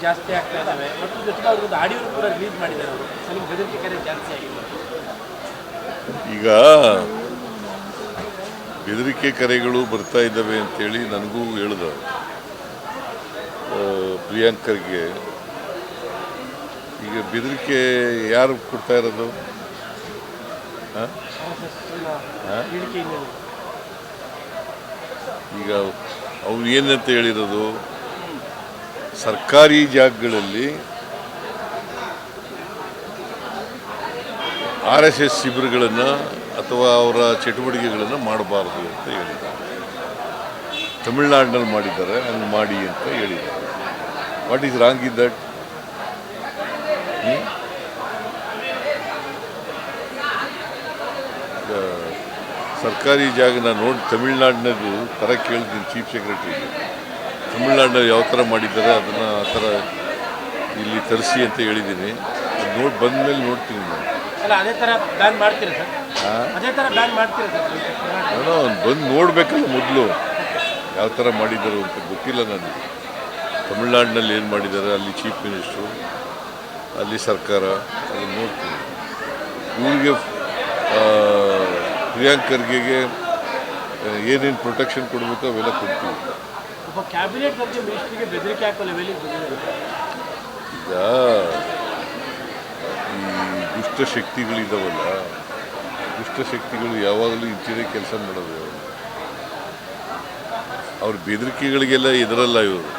ಜಾಸ್ತಿ ಆಗ್ತಾ ಇದ್ದಾವೆ ಮತ್ತು ಜೊತೆಗೆ ಅವ್ರದ್ದು ಆಡಿಯೋ ಕೂಡ ರಿಲೀಸ್ ಮಾಡಿದ್ದಾರೆ ಅವರು. ಅಲ್ಲಿ ಬೆದರಿಕೆ ಕರೆ ಜಾಸ್ತಿ ಆಗಿದೆ ಈಗ ಬೆದರಿಕೆ ಕರೆಗಳು ಬರ್ತಾ ಇದ್ದಾವೆ ಅಂತೇಳಿ ನನಗೂ ಹೇಳ್ದ ಆ, ಪ್ರಿಯಾಂಕರ್ಗೆ. ಈಗ ಬೆದರಿಕೆ ಯಾರು ಕೊಡ್ತಾ ಇರೋದು? ಈಗ ಅವ್ರು ಏನಂತ ಹೇಳಿರೋದು? ಸರ್ಕಾರಿ ಜಾಗಗಳಲ್ಲಿ ಆರ್ ಎಸ್ ಎಸ್ ಶಿಬಿರಗಳನ್ನು ಅಥವಾ ಅವರ ಚಟುವಟಿಕೆಗಳನ್ನು ಮಾಡಬಾರ್ದು ಅಂತ ಹೇಳಿದ್ದಾರೆ. ತಮಿಳ್ನಾಡಿನಲ್ಲಿ ಮಾಡಿದ್ದಾರೆ, ಹಂಗೆ ಮಾಡಿ ಅಂತ ಹೇಳಿದ್ದಾರೆ. What is wrong in that ಸರ್ಕಾರಿ ಜಾಗನ ನೋಡಿ ತಮಿಳ್ನಾಡಿನದು ಥರ ಕೇಳ್ತೀನಿ ಚೀಫ್ ಸೆಕ್ರೆಟರಿಗೆ. ತಮಿಳ್ನಾಡಿನಲ್ಲಿ ಯಾವ ಥರ ಮಾಡಿದ್ದಾರೆ ಅದನ್ನು ಆ ಥರ ಇಲ್ಲಿ ತರಿಸಿ ಅಂತ ಹೇಳಿದ್ದೀನಿ. ಅದು ನೋಡಿ ಬಂದಮೇಲೆ ನೋಡ್ತೀನಿ ನಾನು. ಅಲ್ಲ ಅದೇ ಥರ ಬ್ಯಾನ್ ಮಾಡ್ತೀರಾ ಸರ್? ಅದೇ ಥರ ಬ್ಯಾನ್ ಮಾಡ್ತೀರಾ ಸರ್? ಕರ್ನಾಟಕ? ಏನೋ ಬಂದು ನೋಡಬೇಕಲ್ಲ ಮೊದಲು. ಯಾವ ಥರ ಮಾಡಿದ್ದಾರೆ ಅಂತ ಗೊತ್ತಿಲ್ಲ ನನಗೆ. ತಮಿಳ್ನಾಡಿನಲ್ಲಿ ಏನು ಮಾಡಿದ್ದಾರೆ ಅಲ್ಲಿ ಚೀಫ್ ಮಿನಿಸ್ಟ್ರು ಅಲ್ಲಿ ಸರ್ಕಾರ ಅದನ್ನು ನೋಡ್ತೀನಿ. ಇವ್ರಿಗೆ ಪ್ರಿಯಾಂಕರ್ಗೆ ಪ್ರಿಯಾಂಕ್ ಖರ್ಗೆಗೆ ಏನೇನು ಪ್ರೊಟೆಕ್ಷನ್ ಕೊಡಬೇಕು ಅವೆಲ್ಲ ಕೊಡ್ತೀವಿ. ಒಬ್ಬ ಕ್ಯಾಬಿನೆಟ್ ಬಗ್ಗೆ ಮಿನಿಸ್ಟ್ರಿಗೆ ಬೆದರಿಕೆ ಹಾಕೋ ಲೆವೆಲಿಗೆ ಬಂದಿದೆ. ಈಗ ಈ ದುಷ್ಟಶಕ್ತಿಗಳಿದಾವಲ್ಲ ದುಷ್ಟಶಕ್ತಿಗಳು ಯಾವಾಗಲೂ ಇಂಚಿನೇ ಕೆಲಸ ಮಾಡೋದು ಅವ್ರು. ಅವ್ರ ಬೆದರಿಕೆಗಳಿಗೆಲ್ಲ ಎದುರಲ್ಲ ಇವರು.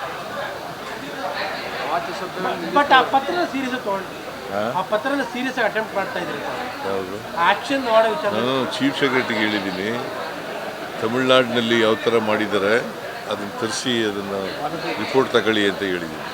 ಬಟ್ ಆ ಪತ್ರನ ಸೀರಿಯಸ್ ತಗೊಂಡು. ಆ ಪತ್ರನ ಸೀರಿಯಸ್ ಆಗಿ ಅಟೆಂಪ್ಟ್ ಮಾಡ್ತಾ ಇದ್ದಾರೆ ಸರ್. ಯಾವುದು? ಆಕ್ಷನ್ ಮಾಡೋ ವಿಚಾರ. ನಾನು ಚೀಫ್ ಸೆಕ್ರೆಟರಿಗೆ ಹೇಳಿದ್ದೀನಿ. ತಮಿಳ್ನಾಡಿನಲ್ಲಿ ಯಾವ ಥರ ಮಾಡಿದ್ದಾರೆ? ಅದನ್ನು ತರಿಸಿ ಅದನ್ನು ರಿಪೋರ್ಟ್ ತಗೊಳ್ಳಿ ಅಂತ ಹೇಳಿದ್ದೀನಿ.